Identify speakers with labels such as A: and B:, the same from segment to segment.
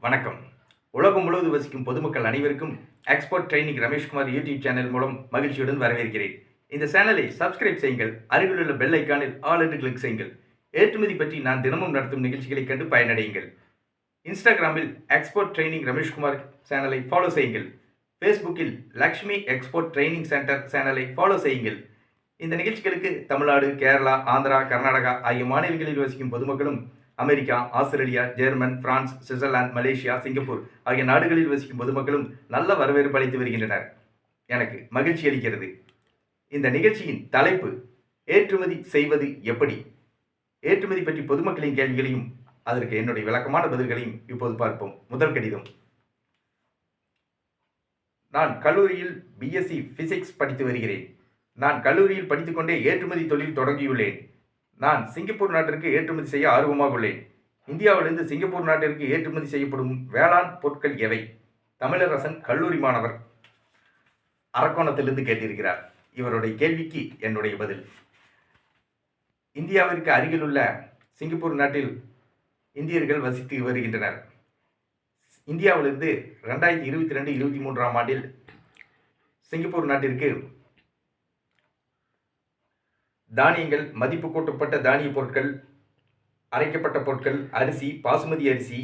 A: வணக்கம். உலகம் முழுவதும் வசிக்கும் பொதுமக்கள் அனைவருக்கும் export training Rameshkumar YouTube channel மூலம் மகிழ்ச்சியுடன் வரவேற்கிறேன். இந்த சேனலை சப்ஸ்கிரைப் செய்யுங்கள் அருகிலுள்ள பெல் ஐக்கானில் ஆல் என்று கிளிக் செய்யுங்கள். ஏற்றுமதி பற்றி நான் தினமும் நடத்தும் நிகழ்ச்சிகளைக் கண்டு பயனடையுங்கள். இன்ஸ்டாகிராமில் எக்ஸ்போர்ட் ட்ரைனிங் ரமேஷ்குமார் சேனலை ஃபாலோ செய்யுங்கள். ஃபேஸ்புக்கில் லக்ஷ்மி எக்ஸ்போர்ட் ட்ரைனிங் சென்டர் சேனலை ஃபாலோ செய்யுங்கள். இந்த நிகழ்ச்சிகளுக்கு தமிழ்நாடு கேரளா ஆந்திரா கர்நாடகா ஆகிய மாநிலங்களில் வசிக்கும் பொதுமக்களும் America Australia German France Switzerland Malaysia Singapore ஆகிய நாடுகளில் வசிக்கும் பொதுமக்களும் நல்ல வரவேற்பு அளித்து வருகின்றனர். எனக்கு மகிழ்ச்சி அளிக்கிறது. இந்த நிகழ்ச்சியின் தலைப்பு ஏற்றுமதி செய்வது எப்படி? ஏற்றுமதி பற்றி பொதுமக்களின் கேள்விகளையும் அதற்கு என்னுடைய விளக்கமான பதில்களையும் இப்போது பார்ப்போம். முதல் கடிதம். நான் கல்லூரியில் பிஎஸ்சி பிசிக்ஸ் படித்து வருகிறேன். நான் கல்லூரியில் படித்துக்கொண்டே ஏற்றுமதி தொழில் தொடங்கியுள்ளேன். நான் சிங்கப்பூர் நாட்டிற்கு ஏற்றுமதி செய்ய ஆர்வமாக உள்ளேன். இந்தியாவிலிருந்து சிங்கப்பூர் நாட்டிற்கு ஏற்றுமதி செய்யப்படும் வேளாண் பொருட்கள் எவை? தமிழரசன் கல்லூரி மாணவர் அரக்கோணத்திலிருந்து கேட்டிருக்கிறார். இவருடைய கேள்விக்கு என்னுடைய பதில். இந்தியாவிற்கு அருகிலுள்ள சிங்கப்பூர் நாட்டில் இந்தியர்கள் வசித்து வருகின்றனர். இந்தியாவிலிருந்து ரெண்டாயிரத்தி இருபத்தி ரெண்டு இருபத்தி மூன்றாம் ஆண்டில் சிங்கப்பூர் நாட்டிற்கு தானியங்கள் மதிப்பு கூட்டப்பட்ட தானிய பொருட்கள் அரைக்கப்பட்ட பொருட்கள் அரிசி பாசுமதி அரிசி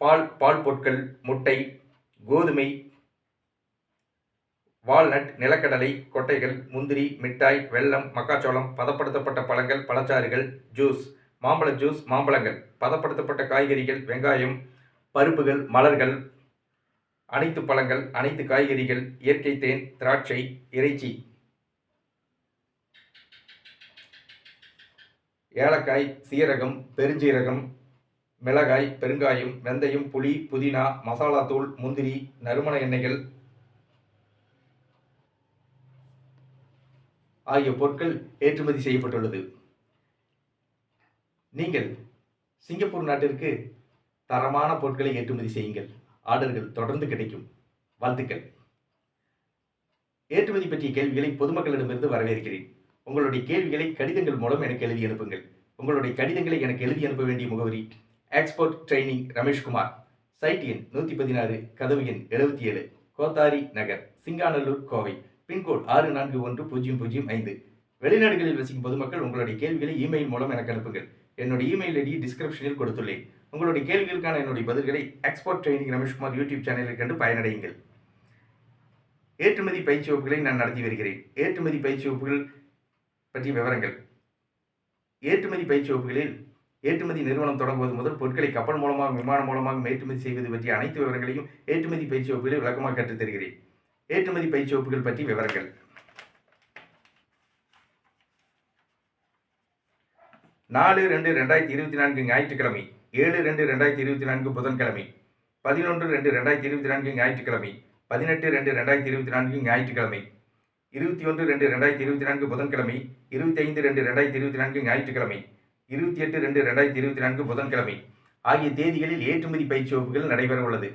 A: பால் பால் பொருட்கள் முட்டை கோதுமை வால்நட் நிலக்கடலை கொட்டைகள் முந்திரி மிட்டாய் வெல்லம் மக்காச்சோளம் பதப்படுத்தப்பட்ட பழங்கள் பழச்சாறுகள் ஜூஸ் மாம்பழ ஜூஸ் மாம்பழங்கள் பதப்படுத்தப்பட்ட காய்கறிகள் வெங்காயம் பருப்புகள் மலர்கள் அனைத்து பழங்கள் அனைத்து காய்கறிகள் இயற்கை தேன் திராட்சை இறைச்சி. ஏலக்காய் சீரகம் பெருஞ்சீரகம் மிளகாய் பெருங்காயம் வெந்தயம் புளி புதினா மசாலாத்தூள் முந்திரி நறுமண எண்ணெய்கள் ஆகிய பொருட்கள் ஏற்றுமதி செய்யப்பட்டுள்ளது. நீங்கள் சிங்கப்பூர் நாட்டிற்கு தரமான பொருட்களை ஏற்றுமதி செய்யுங்கள். ஆர்டர்கள் தொடர்ந்து கிடைக்கும். வாழ்த்துக்கள். ஏற்றுமதி பற்றிய கேள்விகளை பொதுமக்களிடமிருந்து வரவேற்கிறேன். உங்களுடைய கேள்விகளை கடிதங்கள் மூலம் எனக்கு எழுதி அனுப்புங்கள். உங்களுடைய கடிதங்களை எனக்கு எழுதி அனுப்ப வேண்டிய முகவரி எக்ஸ்போர்ட் ட்ரைனிங் ரமேஷ்குமார் சைட் எண் நூற்றி பதினாறு கதவு எண் எழுபத்தி ஏழு கோத்தாரி நகர் சிங்காநல்லூர் கோவை. பின்கோட் ஆறு நான்கு ஒன்று பூஜ்ஜியம் பூஜ்ஜியம் ஐந்து. வெளிநாடுகளில் வசிக்கும் பொதுமக்கள் உங்களுடைய கேள்விகளை இமெயில் மூலம் எனக்கு அனுப்புங்கள். என்னுடைய இமெயில் ஐடி டிஸ்கிரிப்ஷனில் கொடுத்துள்ளேன். உங்களுடைய கேள்விகளுக்கான என்னுடைய பதில்களை எக்ஸ்போர்ட் ட்ரைனிங் ரமேஷ்குமார் யூடியூப் சேனலில் கண்டு பயனடையுங்கள். ஏற்றுமதி பயிற்சி வகுப்புகளை நான் நடத்தி வருகிறேன். ஏற்றுமதி பயிற்சி வகுப்புகள் பற்றிய விவரங்கள். ஏற்றுமதி பயிற்சி வகுப்புகளில் ஏற்றுமதி நிறுவனம் தொடங்குவது முதல் பொருட்களை கப்பல் மூலமாக விமானம் மூலமாக ஏற்றுமதி செய்வது பற்றிய அனைத்து விவரங்களையும் ஏற்றுமதி பயிற்சி வகுப்புகளில் விளக்கமாக கற்றுத் தருகிறேன். ஏற்றுமதி பயிற்சி வகுப்புகள் பற்றி விவரங்கள். நாலு ரெண்டு ரெண்டாயிரத்தி இருபத்தி நான்கு ஞாயிற்றுக்கிழமை ஏழு ரெண்டு ரெண்டாயிரத்தி இருபத்தி நான்கு புதன்கிழமை பதினொன்று ரெண்டு ரெண்டாயிரத்தி இருபத்தி நான்கு ஞாயிற்றுக்கிழமை பதினெட்டு ரெண்டு ரெண்டாயிரத்தி இருபத்தி நான்கு ஞாயிற்றுக்கிழமை இருபத்தி ஒன்று ரெண்டு ரெண்டாயிரத்தி இருபத்தி நான்கு புதன்கிழமை இருபத்தி ஐந்து ரெண்டு ரெண்டாயிரத்தி இருபத்தி நான்கு ஞாயிற்றுக்கிழமை இருபத்தி எட்டு ரெண்டு ரெண்டாயிரத்தி இருபத்தி நான்கு புதன்கிழமை ஆகிய தேதிகளில் ஏற்றுமதி பயிற்சி வகுப்புகள் நடைபெற உள்ளது.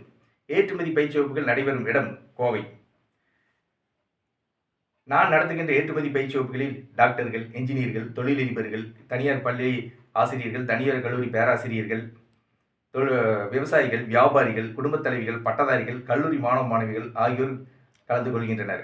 A: ஏற்றுமதி பயிற்சி வகுப்புகள் நடைபெறும் இடம் கோவை. நான் நடத்துகின்ற ஏற்றுமதி பயிற்சி வகுப்புகளில் டாக்டர்கள் என்ஜினியர்கள் தொழிலதிபர்கள் தனியார் பள்ளி ஆசிரியர்கள் தனியார் கல்லூரி பேராசிரியர்கள் விவசாயிகள் வியாபாரிகள் குடும்பத் தலைவிகள் பட்டதாரிகள் கல்லூரி மாணவ மாணவிகள் ஆகியோர் கலந்து கொள்கின்றனர்.